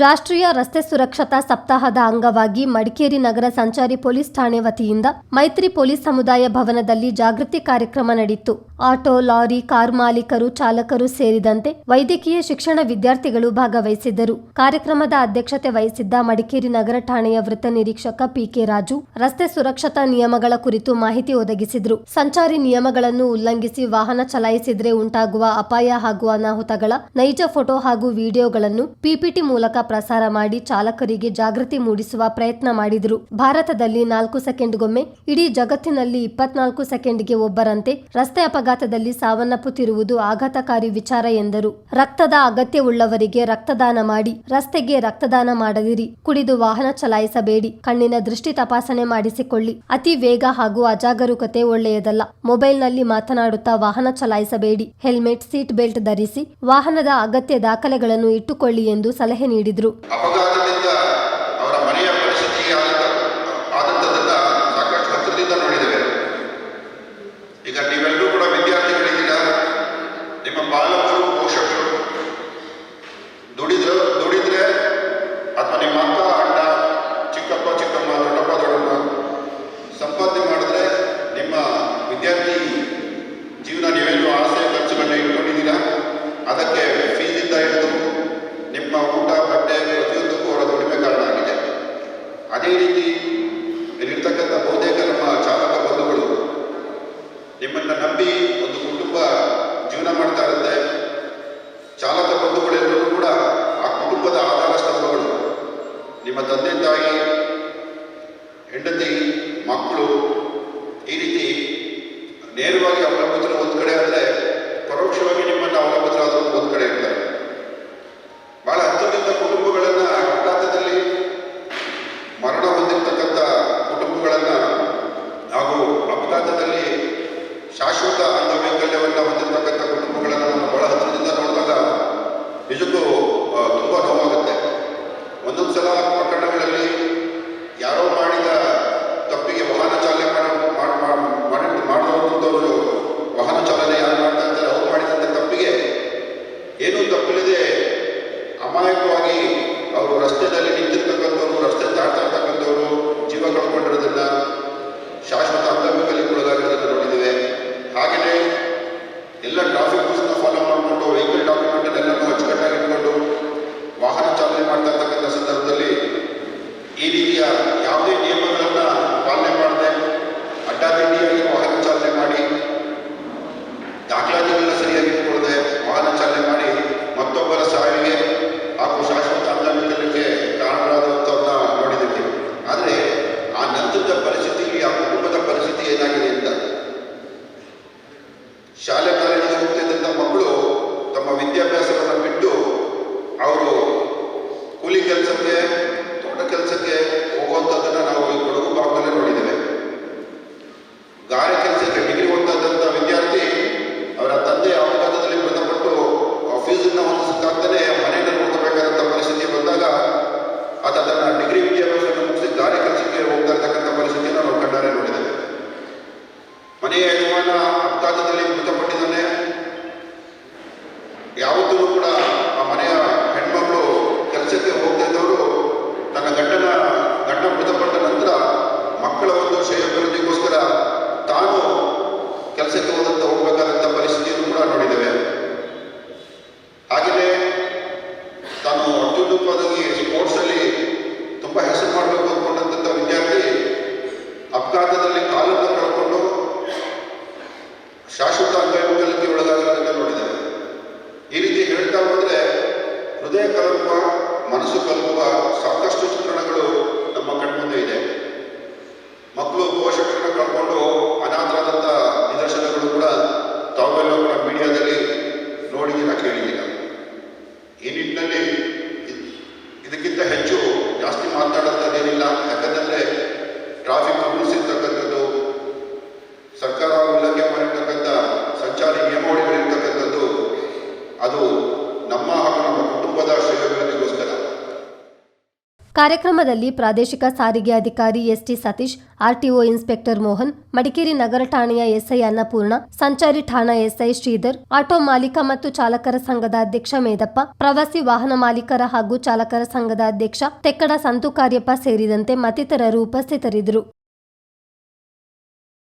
ರಾಷ್ಟ್ರೀಯ ರಸ್ತೆ ಸುರಕ್ಷತಾ ಸಪ್ತಾಹದ ಅಂಗವಾಗಿ ಮಡಿಕೇರಿ ನಗರ ಸಂಚಾರಿ ಪೊಲೀಸ್ ಠಾಣೆ ವತಿಯಿಂದ ಮೈತ್ರಿ ಪೊಲೀಸ್ ಸಮುದಾಯ ಭವನದಲ್ಲಿ ಜಾಗೃತಿ ಕಾರ್ಯಕ್ರಮ ನಡೆಯಿತು. ಆಟೋ, ಲಾರಿ, ಕಾರ್ ಮಾಲೀಕರು, ಚಾಲಕರು ಸೇರಿದಂತೆ ವೈದ್ಯಕೀಯ ಶಿಕ್ಷಣ ವಿದ್ಯಾರ್ಥಿಗಳು ಭಾಗವಹಿಸಿದ್ದರು. ಕಾರ್ಯಕ್ರಮದ ಅಧ್ಯಕ್ಷತೆ ವಹಿಸಿದ್ದ ಮಡಿಕೇರಿ ನಗರ ಠಾಣೆಯ ವೃತ್ತ ನಿರೀಕ್ಷಕ ಪಿಕೆ ರಾಜು ರಸ್ತೆ ಸುರಕ್ಷತಾ ನಿಯಮಗಳ ಕುರಿತು ಮಾಹಿತಿ ಒದಗಿಸಿದರು. ಸಂಚಾರಿ ನಿಯಮಗಳನ್ನು ಉಲ್ಲಂಘಿಸಿ ವಾಹನ ಚಲಾಯಿಸಿದರೆ ಉಂಟಾಗುವ ಅಪಾಯ ಹಾಗೂ ಅನಾಹುತಗಳ ನೈಜ ಫೋಟೋ ಹಾಗೂ ವಿಡಿಯೋಗಳನ್ನು ಪಿಪಿಟಿ ಮೂಲಕ ಪ್ರಸಾರ ಮಾಡಿ ಚಾಲಕರಿಗೆ ಜಾಗೃತಿ ಮೂಡಿಸುವ ಪ್ರಯತ್ನ ಮಾಡಿದರು. ಭಾರತದಲ್ಲಿ ನಾಲ್ಕು ಸೆಕೆಂಡ್ಗೊಮ್ಮೆ, ಇಡೀ ಜಗತ್ತಿನಲ್ಲಿ ಇಪ್ಪತ್ನಾಲ್ಕು ಸೆಕೆಂಡ್ಗೆ ಒಬ್ಬರಂತೆ ರಸ್ತೆ ಅಪಘಾತದಲ್ಲಿ ಸಾವನ್ನಪ್ಪುತ್ತಿರುವುದು ಆಘಾತಕಾರಿ ವಿಚಾರ ಎಂದರು. ರಕ್ತದ ಅಗತ್ಯವುಳ್ಳವರಿಗೆ ರಕ್ತದಾನ ಮಾಡಿ, ರಸ್ತೆಗೆ ರಕ್ತದಾನ ಮಾಡದಿರಿ, ಕುಡಿದು ವಾಹನ ಚಲಾಯಿಸಬೇಡಿ, ಕಣ್ಣಿನ ದೃಷ್ಟಿ ತಪಾಸಣೆ ಮಾಡಿಸಿಕೊಳ್ಳಿ. ಅತಿ ವೇಗ ಹಾಗೂ ಅಜಾಗರೂಕತೆ ಒಳ್ಳೆಯದಲ್ಲ. ಮೊಬೈಲ್ನಲ್ಲಿ ಮಾತನಾಡುತ್ತಾ ವಾಹನ ಚಲಾಯಿಸಬೇಡಿ, ಹೆಲ್ಮೆಟ್, ಸೀಟ್ ಬೆಲ್ಟ್ ಧರಿಸಿ ವಾಹನದ ಅಗತ್ಯ ದಾಖಲೆಗಳನ್ನು ಇಟ್ಟುಕೊಳ್ಳಿ ಎಂದು ಸಲಹೆ ನೀಡಿದರು. ಅಪಘಾತದಿಂದ ನಂಬಿ ಒಂದು ಕುಟುಂಬ ಜೀವನ ಮಾಡ್ತಾ ಇರುತ್ತೆ. ಚಾಲಕ ಬಂಧುಗಳೆಲ್ಲರೂ ಕೂಡ ಆ ಕುಟುಂಬದ ಆಧಾರ ಸ್ತಂಭಗಳು. ನಿಮ್ಮ ತಂದೆ, ತಾಯಿ, ಹೆಂಡತಿ, ಮಕ್ಕಳು ಈ ರೀತಿ ನೇರವಾಗಿ ಅವಲಂಬಿತರು ಒಂದು ಕಡೆ ಆದರೆ ಪರೋಕ್ಷವಾಗಿ ನಿಮ್ಮನ್ನು ಅವಲಂಬಿತರಾದರೂ ಒಂದು ಕಡೆ ಇರ್ತಾರೆ. ಅಮಾಯಕವಾಗಿ ಅವರು ರಸ್ತೆಯಲ್ಲಿ ಅತ್ಯುನ್ನತವಾಗಿ ಸ್ಪೋರ್ಟ್ಸಲ್ಲಿ ತುಂಬ ಹೆಸರು ಮಾಡಬೇಕು ಅಂದ್ಕೊಂಡಂಥ ವಿದ್ಯಾರ್ಥಿ ಅಪಘಾತದಲ್ಲಿ ಕಾಲನ್ನು ಕಳ್ಕೊಂಡು ಶಾಶ್ವತ ಅಂಗವಿಕಲಕ್ಕೆ ಒಳಗಾಗಿರೋದನ್ನ ನೋಡಿದ್ದೇವೆ. ಈ ರೀತಿ ಹೇಳ್ತಾ ಹೋದರೆ ಹೃದಯ ಕಲಕುವ ಮನಸ್ಸು ಕಲಕುವ ಸಾಕಷ್ಟು ಚಿತ್ರಣಗಳು ನಮ್ಮ ಕಣ್ಮುಂದೆ ಇದೆ. ಮಕ್ಕಳು ಪೋಷಕರನ್ನು ಕಳ್ಕೊಂಡು ಅನಾಥರಾದಂಥ ನಿದರ್ಶನಗಳು ಕೂಡ ತಾವೆಲ್ಲ ಕೂಡ ಮೀಡಿಯಾದಲ್ಲಿ ನೋಡಿದ್ದೀರಾ ಕೇಳಿದ್ದೀರಾ ಈ ನಿಟ್ಟಿನಲ್ಲಿ ನಿಯಮಾವಳಿಗಳಿರ್ತಕ್ಕಂಥದ್ದು ಅದು ನಮ್ಮ ಹಾಗೂ ನಮ್ಮ ಕುಟುಂಬದ ಶ್ರೇಯೋಭಿವೃದ್ಧಿಗೋಸ್ಕರ. ಕಾರ್ಯಕ್ರಮದಲ್ಲಿ ಪ್ರಾದೇಶಿಕ ಸಾರಿಗೆ ಅಧಿಕಾರಿ ST Satish, RTO inspector Mohan, Madikeri ನಗರ ಠಾಣೆಯ ಎಸ್ಐ ಅನ್ನಪೂರ್ಣ, ಸಂಚಾರಿ ಠಾಣಾ ಎಸ್ಐ ಶ್ರೀಧರ್, ಆಟೋ ಮಾಲೀಕ ಮತ್ತು ಚಾಲಕರ ಸಂಘದ ಅಧ್ಯಕ್ಷ ಮೇದಪ್ಪ, ಪ್ರವಾಸಿ ವಾಹನ ಮಾಲೀಕರ ಹಾಗೂ ಚಾಲಕರ ಸಂಘದ ಅಧ್ಯಕ್ಷ ತೆಕ್ಕಡ ಸಂತು ಕಾರ್ಯಪ್ಪ ಸೇರಿದಂತೆ ಮತ್ತಿತರರು ಉಪಸ್ಥಿತರಿದ್ದರು.